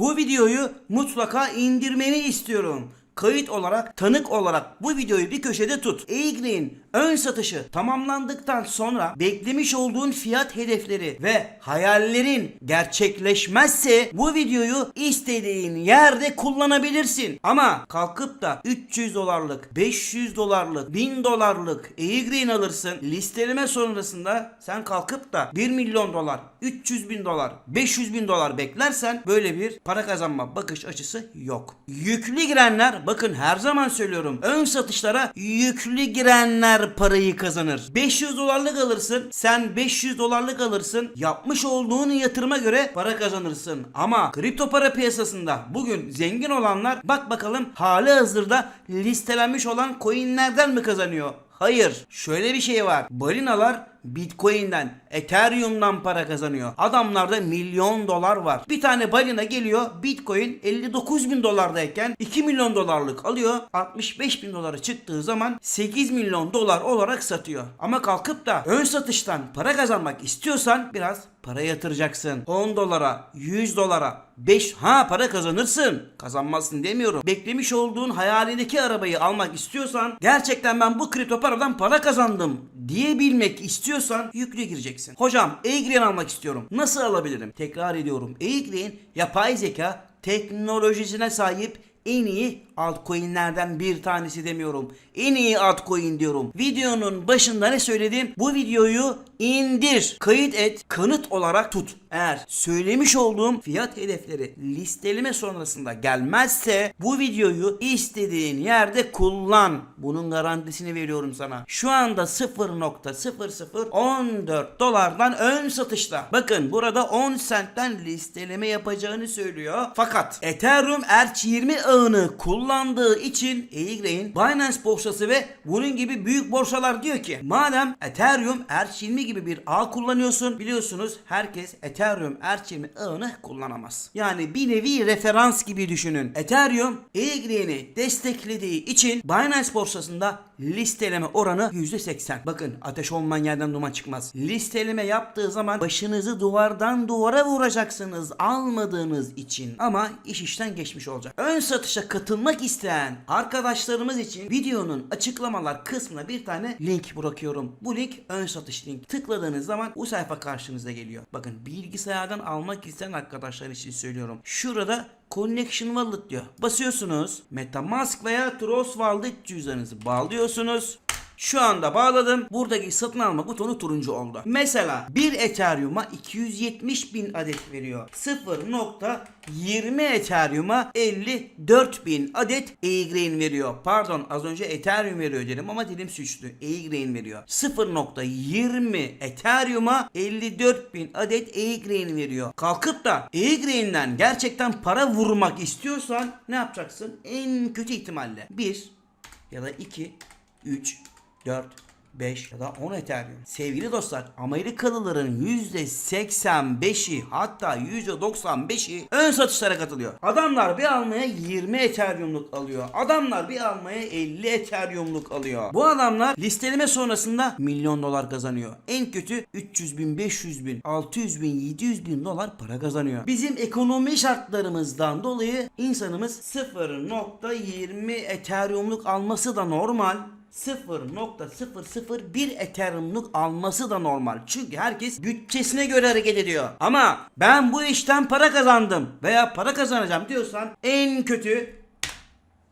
Bu videoyu mutlaka indirmeni istiyorum. Kayıt olarak, tanık olarak bu videoyu bir köşede tut. Eğgreen ön satışı tamamlandıktan sonra beklemiş olduğun fiyat hedefleri ve hayallerin gerçekleşmezse bu videoyu istediğin yerde kullanabilirsin. Ama kalkıp da 300 dolarlık, 500 dolarlık, 1000 dolarlık Eğgreen alırsın. Listeleme sonrasında sen kalkıp da 1 milyon dolar, 300 bin dolar, 500 bin dolar beklersen böyle bir para kazanma bakış açısı yok. Yüklü girenler bakın her zaman söylüyorum ön satışlara yüklü girenler parayı kazanır. 500 dolarlık alırsın sen 500 dolarlık alırsın yapmış olduğun yatırıma göre para kazanırsın. Ama kripto para piyasasında bugün zengin olanlar bak bakalım hali hazırda listelenmiş olan coinlerden mi kazanıyor? Hayır. Şöyle bir şey var. Balinalar Bitcoin'den, Ethereum'dan para kazanıyor. Adamlarda milyon dolar var. Bir tane balina geliyor Bitcoin 59 bin dolardayken 2 milyon dolarlık alıyor. 65 bin dolara çıktığı zaman 8 milyon dolar olarak satıyor. Ama kalkıp da ön satıştan para kazanmak istiyorsan biraz para yatıracaksın. 10 dolara, 100 dolara, 5 ha para kazanırsın. Kazanmazsın demiyorum. Beklemiş olduğun hayalindeki arabayı almak istiyorsan gerçekten ben bu kripto paradan para kazandım diyebilmek istiyorsan yüklü gireceksin. Hocam Eğgren almak istiyorum. Nasıl alabilirim? Tekrar ediyorum. Eğgren yapay zeka teknolojisine sahip en iyi altcoin'lerden bir tanesi demiyorum. En iyi altcoin diyorum. Videonun başında ne söyledim? Bu videoyu indir, kayıt et, kanıt olarak tut. Eğer söylemiş olduğum fiyat hedefleri listeleme sonrasında gelmezse bu videoyu istediğin yerde kullan. Bunun garantisini veriyorum sana. Şu anda 0.0014 dolardan ön satışta. Bakın burada 10 sentten listeleme yapacağını söylüyor. Fakat Ethereum ERC20 ağını kullandığı için Eğgrey'in Binance borsası ve bunun gibi büyük borsalar diyor ki madem Ethereum ERC20 gibi bir ağ kullanıyorsun biliyorsunuz herkes Ethereum ERC20 ağını kullanamaz. Yani bir nevi referans gibi düşünün. Ethereum Eğgrey'ini desteklediği için Binance borsasında listeleme oranı %80. Bakın ateş olmayan yerden duman çıkmaz. Listeleme yaptığı zaman başınızı duvardan duvara vuracaksınız almadığınız için. Ama iş işten geçmiş olacak. Ön satışa katılmak isteyen arkadaşlarımız için videonun açıklamalar kısmına bir tane link bırakıyorum. Bu link ön satış link. Tıkladığınız zaman bu sayfa karşınıza geliyor. Bakın bilgisayardan almak isteyen arkadaşlar için söylüyorum. Şurada Connection Wallet diyor. Basıyorsunuz. Metamask veya Trust Wallet cüzdanınızı bağlıyorsunuz. Şu anda bağladım. Buradaki satın alma butonu turuncu oldu. Mesela bir Ethereum'a 270 bin adet veriyor. 0.20 Ethereum'a 54 bin adet Egrain veriyor. Pardon az önce Ethereum veriyor dedim ama dilim suçtu. Egrain veriyor. 0.20 Ethereum'a 54 bin adet Egrain veriyor. Kalkıp da Egrain'den gerçekten para vurmak istiyorsan ne yapacaksın? En kötü ihtimalle 1 ya da 2 3 4, 5 ya da 10 Ethereum. Sevgili dostlar Amerikalıların %85'i hatta %95'i ön satışlara katılıyor. Adamlar bir almaya 20 Ethereum'luk alıyor. Adamlar bir almaya 50 Ethereum'luk alıyor. Bu adamlar listeleme sonrasında milyon dolar kazanıyor. En kötü 300 bin, 500 bin, 600 bin, 700 bin dolar para kazanıyor. Bizim ekonomi şartlarımızdan dolayı insanımız 0.20 Ethereum'luk alması da normal. 0.001 Ethereum'luk alması da normal. Çünkü herkes bütçesine göre hareket ediyor. Ama ben bu işten para kazandım veya para kazanacağım diyorsan en kötü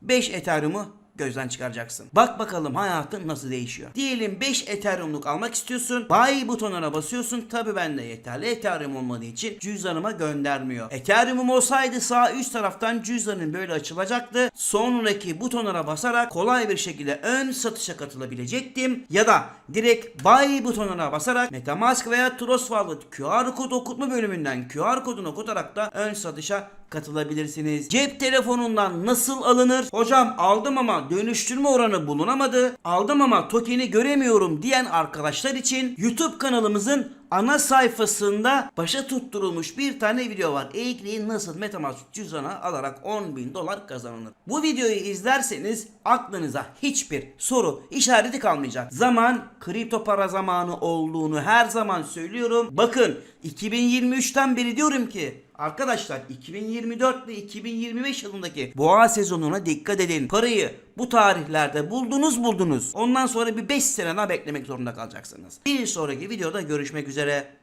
5 Ethereum'u gözden çıkaracaksın. Bak bakalım hayatın nasıl değişiyor. Diyelim 5 Ethereum'luk almak istiyorsun. Buy butonuna basıyorsun. Tabi bende yeterli Ethereum olmadığı için cüzdanıma göndermiyor. Ethereum'um olsaydı sağ üst taraftan cüzdanın böyle açılacaktı. Sonraki butonlara basarak kolay bir şekilde ön satışa katılabilecektim. Ya da direkt Buy butonuna basarak Metamask veya Trust Wallet QR kod okutma bölümünden QR kodunu okutarak da ön satışa katılabilirsiniz. Cep telefonundan nasıl alınır? Hocam aldım ama dönüştürme oranı bulunamadı. Aldım ama tokeni göremiyorum diyen arkadaşlar için YouTube kanalımızın ana sayfasında başa tutturulmuş bir tane video var. Eğikliği nasıl Metamask cüzdana alarak 10 bin dolar kazanılır. Bu videoyu izlerseniz aklınıza hiçbir soru işareti kalmayacak. Zaman kripto para zamanı olduğunu her zaman söylüyorum. Bakın 2023'ten beri diyorum ki Arkadaşlar 2024 ve 2025 yılındaki boğa sezonuna dikkat edin. Parayı bu tarihlerde buldunuz buldunuz. Ondan sonra bir 5 sene daha beklemek zorunda kalacaksınız. Bir sonraki videoda görüşmek üzere.